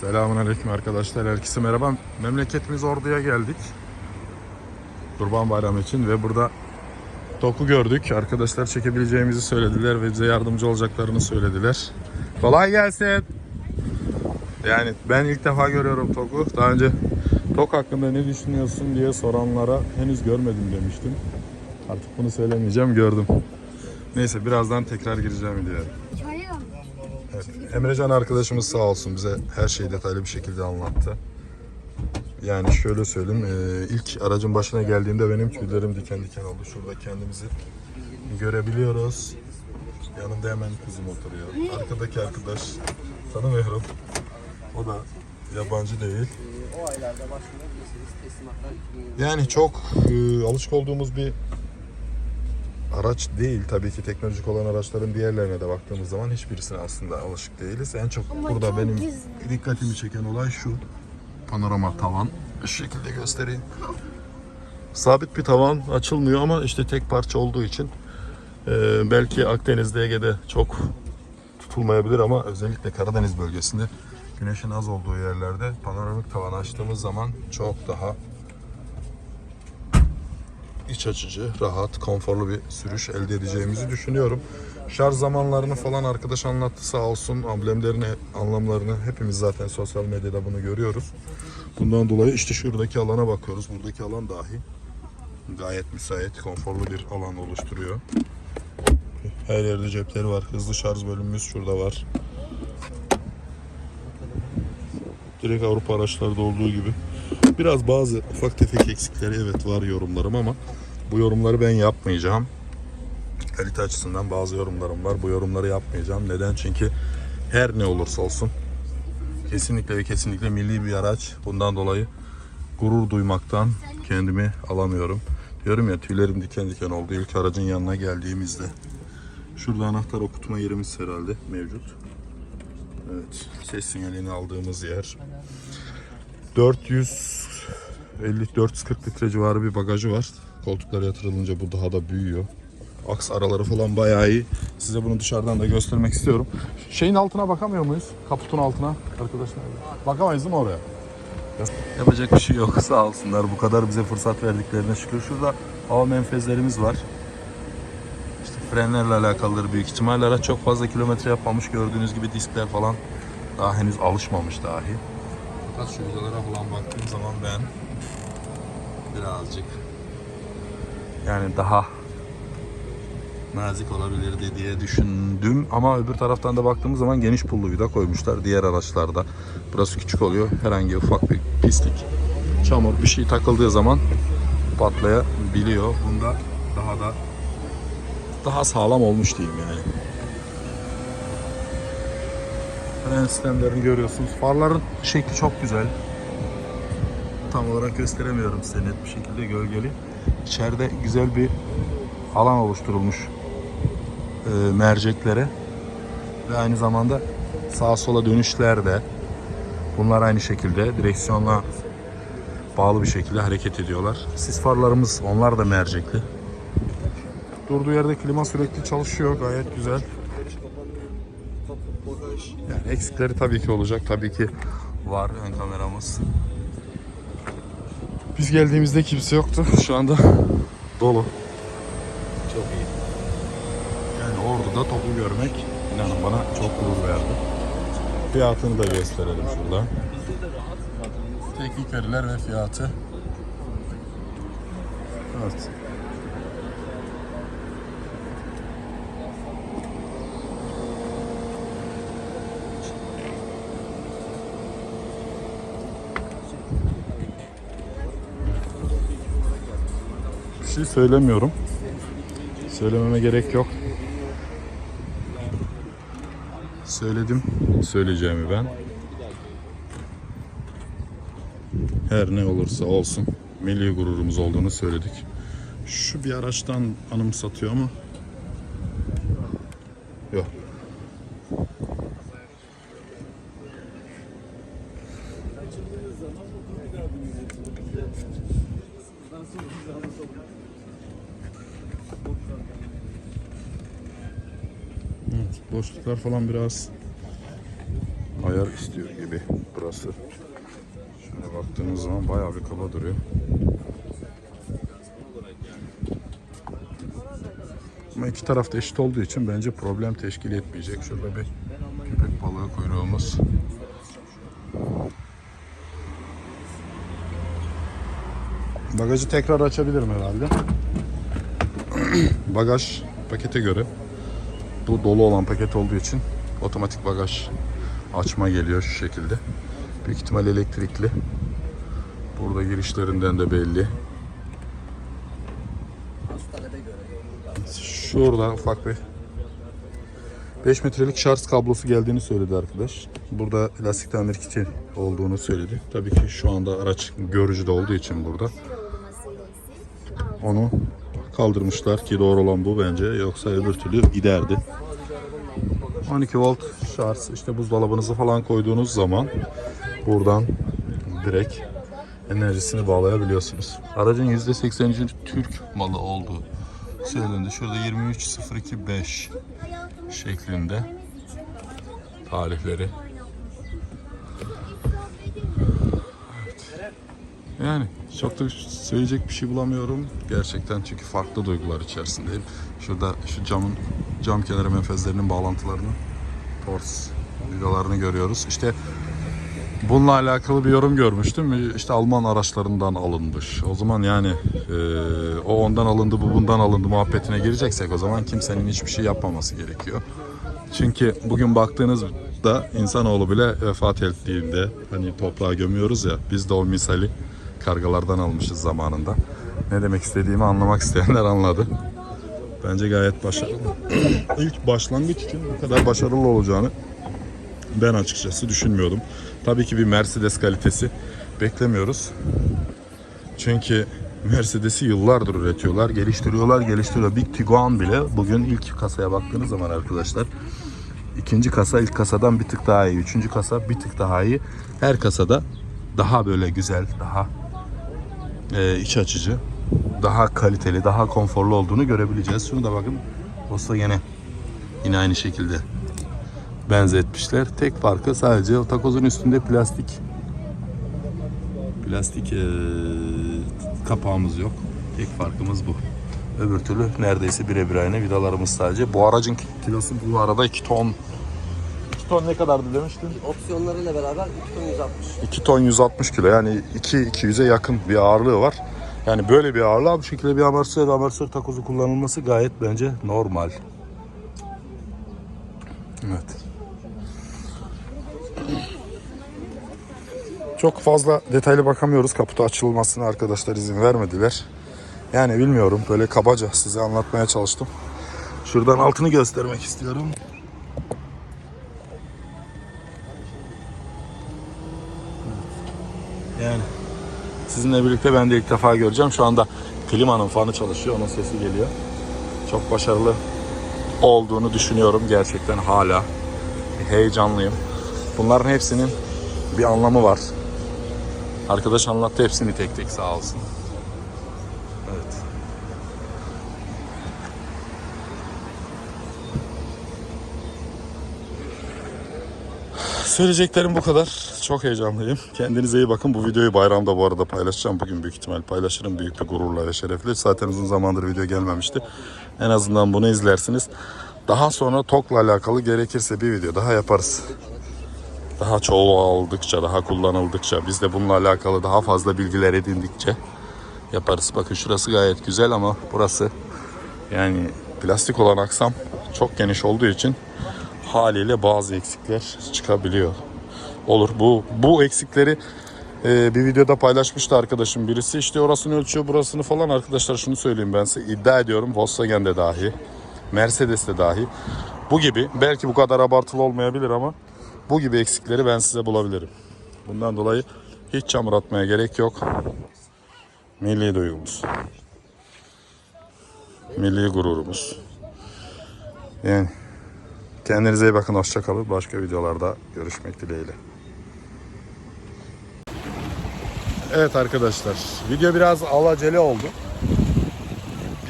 Selamun Aleyküm arkadaşlar. Herkese merhaba. Memleketimiz Ordu'ya geldik. Kurban Bayramı için ve burada Toku gördük. Arkadaşlar çekebileceğimizi söylediler ve bize yardımcı olacaklarını söylediler. Kolay gelsin. Yani ben ilk defa görüyorum Toku. Daha önce Tok hakkında ne düşünüyorsun diye soranlara henüz görmedim demiştim. Artık bunu söylemeyeceğim gördüm. Neyse birazdan tekrar gireceğim diye. Emrecan arkadaşımız sağ olsun bize her şeyi detaylı bir şekilde anlattı. Yani şöyle söyleyeyim, e, ilk aracın başına geldiğimde benim tüylerim diken diken oldu. Şurada kendimizi görebiliyoruz. Yanında hemen kızım oturuyor. Arkadaki arkadaş tanımıyorum. O da yabancı değil. O aylarda başvurabilirsiniz. Teslimatlar 2020. Yani çok e, alışık olduğumuz bir araç değil. Tabii ki teknolojik olan araçların diğerlerine de baktığımız zaman hiçbirisine aslında alışık değiliz. En çok Ama burada çok benim güzel. dikkatimi çeken olay şu. Panorama tavan. Şu şekilde göstereyim. Sabit bir tavan açılmıyor ama işte tek parça olduğu için e, belki Akdeniz'de Ege'de çok tutulmayabilir ama özellikle Karadeniz bölgesinde güneşin az olduğu yerlerde panoramik tavan açtığımız zaman çok daha iç açıcı, rahat, konforlu bir sürüş elde edeceğimizi düşünüyorum. Şarj zamanlarını falan arkadaş anlattı sağ olsun. Amblemlerini, anlamlarını hepimiz zaten sosyal medyada bunu görüyoruz. Bundan dolayı işte şuradaki alana bakıyoruz. Buradaki alan dahi gayet müsait, konforlu bir alan oluşturuyor. Her yerde cepleri var. Hızlı şarj bölümümüz şurada var. Direkt Avrupa araçlarda olduğu gibi. Biraz bazı ufak tefek eksikleri evet var yorumlarım ama bu yorumları ben yapmayacağım. Kalite açısından bazı yorumlarım var. Bu yorumları yapmayacağım. Neden? Çünkü her ne olursa olsun kesinlikle ve kesinlikle milli bir araç. Bundan dolayı gurur duymaktan kendimi alamıyorum. Diyorum ya tüylerim diken diken oldu ilk aracın yanına geldiğimizde. Şurada anahtar okutma yerimiz herhalde mevcut. Evet, ses sinyalini aldığımız yer. 450 440 litre civarı bir bagajı var. Koltuklara yatırılınca bu daha da büyüyor. Aks araları falan bayağı iyi. Size bunu dışarıdan da göstermek istiyorum. Şeyin altına bakamıyor muyuz? Kaputun altına arkadaşlar. Bakamayız değil mi oraya? Yapacak bir şey yok. Sağ olsunlar. Bu kadar bize fırsat verdiklerine şükür. Şurada hava menfezlerimiz var. İşte frenlerle alakalıdır büyük ihtimalle. Araç çok fazla kilometre yapmamış. Gördüğünüz gibi diskler falan daha henüz alışmamış dahi. Fakat şu vidalara falan baktığım zaman ben birazcık yani daha nazik olabilirdi diye düşündüm ama öbür taraftan da baktığımız zaman geniş pullu vida koymuşlar diğer araçlarda. Burası küçük oluyor. Herhangi ufak bir pislik, çamur bir şey takıldığı zaman patlayabiliyor. Bunda daha da daha sağlam olmuş diyeyim yani. Fren sistemlerini görüyorsunuz. Farların şekli çok güzel. Tam olarak gösteremiyorum size net bir şekilde gölgeli. İçeride güzel bir alan oluşturulmuş e, merceklere ve aynı zamanda sağa sola dönüşler de bunlar aynı şekilde direksiyonla bağlı bir şekilde hareket ediyorlar. Sis farlarımız onlar da mercekli. Durduğu yerde klima sürekli çalışıyor gayet güzel. Yani eksikleri tabii ki olacak. Tabii ki var ön kameramız. Biz geldiğimizde kimse yoktu. Şu anda dolu. Çok iyi. Yani Ordu'da topu görmek inanın bana çok gurur verdi. Fiyatını da gösterelim şurada. Teknik veriler ve fiyatı. Evet. Şey söylemiyorum. Söylememe gerek yok. Söyledim söyleyeceğimi ben. Her ne olursa olsun milli gururumuz olduğunu söyledik. Şu bir araçtan anımsatıyor mu? Yok. Evet, boşluklar falan biraz ayar istiyor gibi burası. Şöyle baktığınız zaman bayağı bir kaba duruyor. Ama iki tarafta eşit olduğu için bence problem teşkil etmeyecek. Şurada bir köpek balığı kuyruğumuz. Bagajı tekrar açabilirim herhalde. Bagaj pakete göre bu dolu olan paket olduğu için otomatik bagaj açma geliyor şu şekilde. Büyük ihtimal elektrikli. Burada girişlerinden de belli. Talebe göre. Şurada ufak bir 5 metrelik şarj kablosu geldiğini söyledi arkadaş. Burada lastik tamir kiti olduğunu söyledi. Tabii ki şu anda araç görücüde olduğu için burada. Onu kaldırmışlar ki doğru olan bu bence. Yoksa öbür türlü giderdi. 12 volt şarj işte buzdolabınızı falan koyduğunuz zaman buradan direkt enerjisini bağlayabiliyorsunuz. Aracın %80'i Türk malı olduğu söylendi. Şurada 23025 şeklinde tarihleri. Yani çok da söyleyecek bir şey bulamıyorum. Gerçekten çünkü farklı duygular içerisindeyim. Şurada şu camın cam kenarı menfezlerinin bağlantılarını torts vidalarını görüyoruz. İşte Bununla alakalı bir yorum görmüştüm. İşte Alman araçlarından alınmış. O zaman yani e, o ondan alındı, bu bundan alındı muhabbetine gireceksek o zaman kimsenin hiçbir şey yapmaması gerekiyor. Çünkü bugün baktığınızda insanoğlu bile vefat ettiğinde hani toprağa gömüyoruz ya biz de o misali kargalardan almışız zamanında. Ne demek istediğimi anlamak isteyenler anladı. Bence gayet başarılı. İlk başlangıç için bu kadar başarılı olacağını ben açıkçası düşünmüyordum. Tabii ki bir Mercedes kalitesi beklemiyoruz. Çünkü Mercedes'i yıllardır üretiyorlar, geliştiriyorlar, geliştiriyor. Big Tiguan bile bugün ilk kasaya baktığınız zaman arkadaşlar ikinci kasa ilk kasadan bir tık daha iyi, üçüncü kasa bir tık daha iyi. Her kasada daha böyle güzel, daha e, iç açıcı, daha kaliteli, daha konforlu olduğunu görebileceğiz. Şunu da bakın. Volkswagen'e yine aynı şekilde benzetmişler. Tek farkı sadece o takozun üstünde plastik plastik eee, kapağımız yok. Tek farkımız bu. Öbür türlü neredeyse birebir aynı vidalarımız sadece. Bu aracın kilosu bu arada 2 ton 2 ton ne kadardı demiştin? Opsiyonlarıyla beraber 2 ton 160. 2 ton 160 kilo yani 2 200'e yakın bir ağırlığı var. Yani böyle bir ağırlığa bu şekilde bir amortisör, amortisör takozu kullanılması gayet bence normal. Evet. Çok fazla detaylı bakamıyoruz. Kaputu açılmasına arkadaşlar izin vermediler. Yani bilmiyorum böyle kabaca size anlatmaya çalıştım. Şuradan altını göstermek istiyorum. Sizinle birlikte ben de ilk defa göreceğim. Şu anda klimanın fanı çalışıyor. Onun sesi geliyor. Çok başarılı olduğunu düşünüyorum gerçekten hala. Heyecanlıyım. Bunların hepsinin bir anlamı var. Arkadaş anlattı hepsini tek tek sağ olsun. Söyleyeceklerim bu kadar. Çok heyecanlıyım. Kendinize iyi bakın. Bu videoyu bayramda bu arada paylaşacağım. Bugün büyük ihtimal paylaşırım. Büyük bir gururla ve şerefle. Zaten uzun zamandır video gelmemişti. En azından bunu izlersiniz. Daha sonra TOK'la alakalı gerekirse bir video daha yaparız. Daha çoğaldıkça, daha kullanıldıkça, biz de bununla alakalı daha fazla bilgiler edindikçe yaparız. Bakın şurası gayet güzel ama burası yani plastik olan aksam çok geniş olduğu için haliyle bazı eksikler çıkabiliyor. Olur. Bu bu eksikleri e, bir videoda paylaşmıştı arkadaşım birisi. İşte orasını ölçüyor, burasını falan arkadaşlar şunu söyleyeyim ben size. iddia ediyorum Volkswagen'de dahi, Mercedes'te dahi bu gibi belki bu kadar abartılı olmayabilir ama bu gibi eksikleri ben size bulabilirim. Bundan dolayı hiç çamur atmaya gerek yok. Milli duygumuz. Milli gururumuz. Yani Kendinize iyi bakın. Hoşçakalın. Başka videolarda görüşmek dileğiyle. Evet arkadaşlar. Video biraz alacele oldu.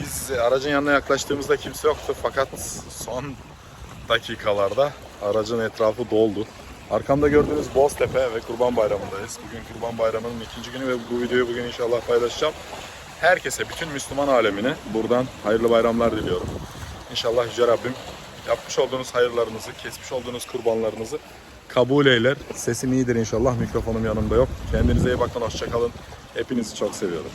Biz aracın yanına yaklaştığımızda kimse yoktu. Fakat son dakikalarda aracın etrafı doldu. Arkamda gördüğünüz Boztepe ve Kurban Bayramı'ndayız. Bugün Kurban Bayramı'nın ikinci günü ve bu videoyu bugün inşallah paylaşacağım. Herkese, bütün Müslüman alemine buradan hayırlı bayramlar diliyorum. İnşallah Yüce Rabbim yapmış olduğunuz hayırlarınızı, kesmiş olduğunuz kurbanlarınızı kabul eyler. Sesim iyidir inşallah. Mikrofonum yanımda yok. Kendinize iyi bakın. Hoşçakalın. Hepinizi çok seviyorum.